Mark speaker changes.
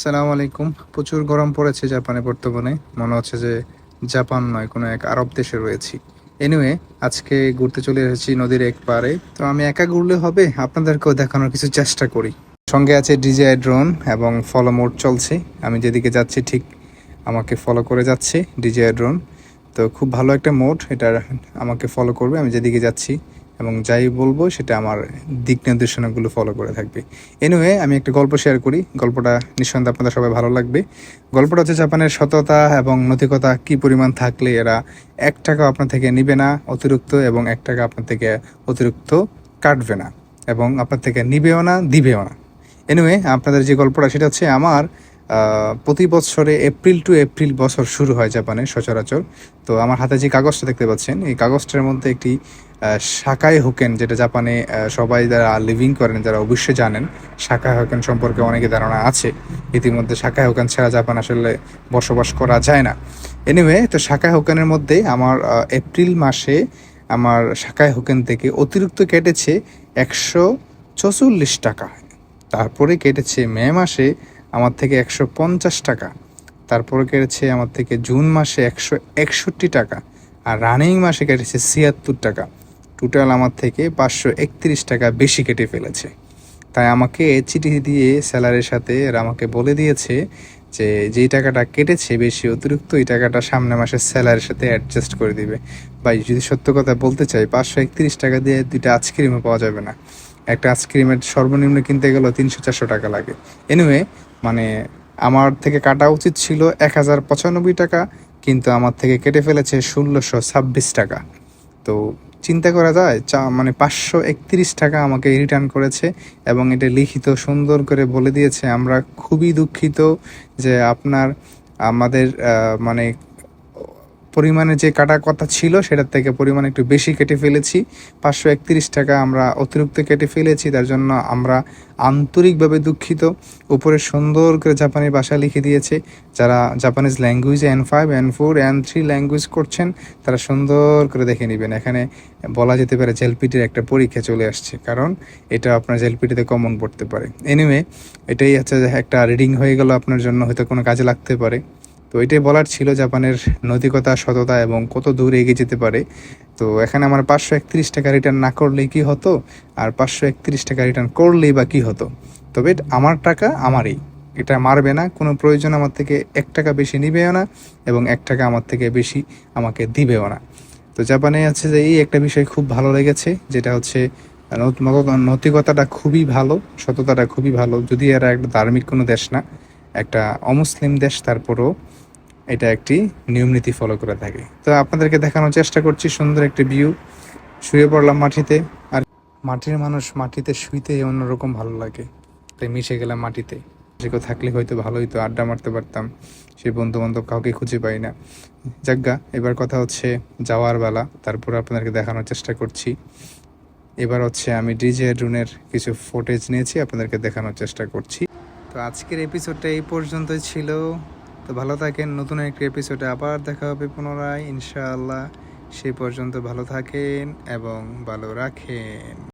Speaker 1: সালাম আলাইকুম। প্রচুর গরম পড়েছে জাপানে বর্তমানে। মনে হচ্ছে যে জাপান নয়, কোনো এক আরব দেশে রয়েছি। এনিওয়ে আজকে ঘুরতে চলে এসেছি নদীর এক পারে তো আমি একা ঘুরলে হবে? আপনাদেরকেও দেখানোর কিছু চেষ্টা করি। সঙ্গে আছে ডিজিআই ড্রোন এবং ফলো মোড চলছে। আমি যেদিকে যাচ্ছি ঠিক আমাকে ফলো করে যাচ্ছে ডিজিআই ড্রোন তো খুব ভালো একটা মোড এটা আমাকে ফলো করবে। আমি যেদিকে যাচ্ছি এবং যাই বলব, সেটা আমার দিক নির্দেশনাগুলো ফলো করে থাকবে। এনিওয়ে আমি একটা গল্প শেয়ার করি। গল্পটা নিঃসন্দেহে আপনাদের সবাই ভালো লাগবে। গল্পটা হচ্ছে জাপানের সততা এবং নৈতিকতা কি পরিমাণ থাকলে এরা এক টাকা আপনার থেকে নিবে না অতিরিক্ত এবং এক টাকা আপনার থেকে অতিরিক্ত কাটবে না এবং আপনার থেকে নিবেও না, দিবেও না। এনিওয়ে আপনাদের যে গল্পটা, সেটা হচ্ছে আমার প্রতি বছরে এপ্রিল টু এপ্রিল বছর শুরু হয় জাপানে সচরাচর। তো আমার হাতে যে কাগজটা দেখতে পাচ্ছেন, এই কাগজটার মধ্যে একটি শাকাই হোকেন, যেটা জাপানে সবাই যারা লিভিং করেন, যারা অবশ্যই জানেন, শাকাই হোকেন সম্পর্কে অনেকে ধারণা আছে। ইতিমধ্যে শাকাই হোকেন ছাড়া জাপান আসলে বসবাস করা যায় না। এনিওয়ে তো শাকাই হোকেনের মধ্যে আমার এপ্রিল মাসে আমার শাকাই হোকেন থেকে অতিরিক্ত কেটেছে একশো চৌচল্লিশ টাকা। তারপরে কেটেছে মে মাসে আমার থেকে একশো পঞ্চাশ টাকা। তারপরে কেটেছে আমার থেকে জুন মাসে একশো একষট্টি টাকা। আর রানিং মাসে কেটেছে ছিয়াত্তর টাকা। টোটাল আমার থেকে পাঁচশো একত্রিশ টাকা বেশি কেটে ফেলেছে। তাই আমাকে চিঠি দিয়ে স্যালারির সাথে আমাকে বলে দিয়েছে যে, যেই টাকাটা কেটেছে বেশি অতিরিক্ত এই টাকাটা সামনে মাসের স্যালারির সাথে অ্যাডজাস্ট করে দিবে। ভাই, যদি সত্য কথা বলতে চাই, পাঁচশো একত্রিশ টাকা দিয়ে দুইটা আইসক্রিমও পাওয়া যাবে না। একটা আইসক্রিমের সর্বনিম্ন কিনতে গেলেও তিনশো চারশো টাকা লাগে। এনিওয়ে মানে আমার থেকে কাটা উচিত ছিল এক হাজার পঁচানব্বই টাকা, কিন্তু আমার থেকে কেটে ফেলেছে ষোলোশো ছাব্বিশ টাকা। তো চিন্তা করা যায়, চা মানে পাঁচশো একত্রিশ টাকা আমাকে রিটার্ন করেছে এবং এটা লিখিত, সুন্দর করে বলে দিয়েছে। আমরা খুবই দুঃখিত যে আপনার, আমাদের মানে পরিমাণে যে কাটা কথা ছিল, সেটার থেকে পরিমাণ একটু বেশি কেটে ফেলেছি। পাঁচশো একত্রিশ টাকা আমরা অতিরিক্ত কেটে ফেলেছি, তার জন্য আমরা আন্তরিকভাবে দুঃখিত। উপরে সুন্দর করে জাপানি ভাষা লিখে দিয়েছে, যারা Japanese language N five N four N three language করছেন, তারা সুন্দর করে দেখে নেবেন। এখানে বলা যেতে পারে জেলপিটির একটা পরীক্ষা চলে আসছে, কারণ এটা আপনার জেলপিটিতে কমন পড়তে পারে। এনিওয়ে এটাই হচ্ছে একটা রিডিং হয়ে গেল, আপনার জন্য হয়তো কোনো কাজে লাগতে পারে। তো এটাই বলার ছিল জাপানের নৈতিকতা, সততা এবং কত দূর এগিয়ে যেতে পারে। তো এখানে আমার পাঁচশো একত্রিশ টাকা রিটার্ন না করলেই কি হতো? আর পাঁচশো একত্রিশ টাকা রিটার্ন করলেই বা কি হতো? তবে আমার টাকা, আমারই। এটা মারবে না, কোনো প্রয়োজন আমার থেকে এক টাকা বেশি নিবেও না এবং এক টাকা আমার থেকে বেশি আমাকে দিবেও না। তো জাপানে আছে যে এই একটা বিষয় খুব ভালো লেগেছে, যেটা হচ্ছে নত- নত- নৈতিকতাটা খুবই ভালো, সততাটা খুবই ভালো, যদি এরা একটা ধার্মিক কোনো দেশ না একটা অমুসলিম দেশ, তারপরও এটা একটি নিয়ম নীতি ফলো করে থাকে। তো আপনাদেরকে দেখানোর চেষ্টা করছি, সুন্দর একটি ভিউ শুয়ে পড়লাম মাটিতে, আর মাটির মানুষ মাটিতে শুইতে অন্যরকম ভালো লাগে। তাই মিশে গেলাম মাটিতে। যে কেউ থাকলে হয়তো ভালো হইতো, আড্ডা মারতে পারতাম। সে বন্ধু বান্ধব কাউকে খুঁজে পাই না। যাজ্ঞা এবার কথা হচ্ছে যাওয়ার বেলা, তারপর আপনাদেরকে দেখানোর চেষ্টা করছি। এবার হচ্ছে আমি ডিজে ড্রোনের কিছু ফুটেজ নিয়েছি, আপনাদেরকে দেখানোর চেষ্টা করছি। তো আজকের এপিসোডটা এই পর্যন্তই ছিল। তো ভালো থাকেন, নতুন একটি এপিসোডে আবার দেখা হবে পুনরায়। ইনশাআল্লাহ সেই পর্যন্ত ভালো থাকেন এবং ভালো রাখেন।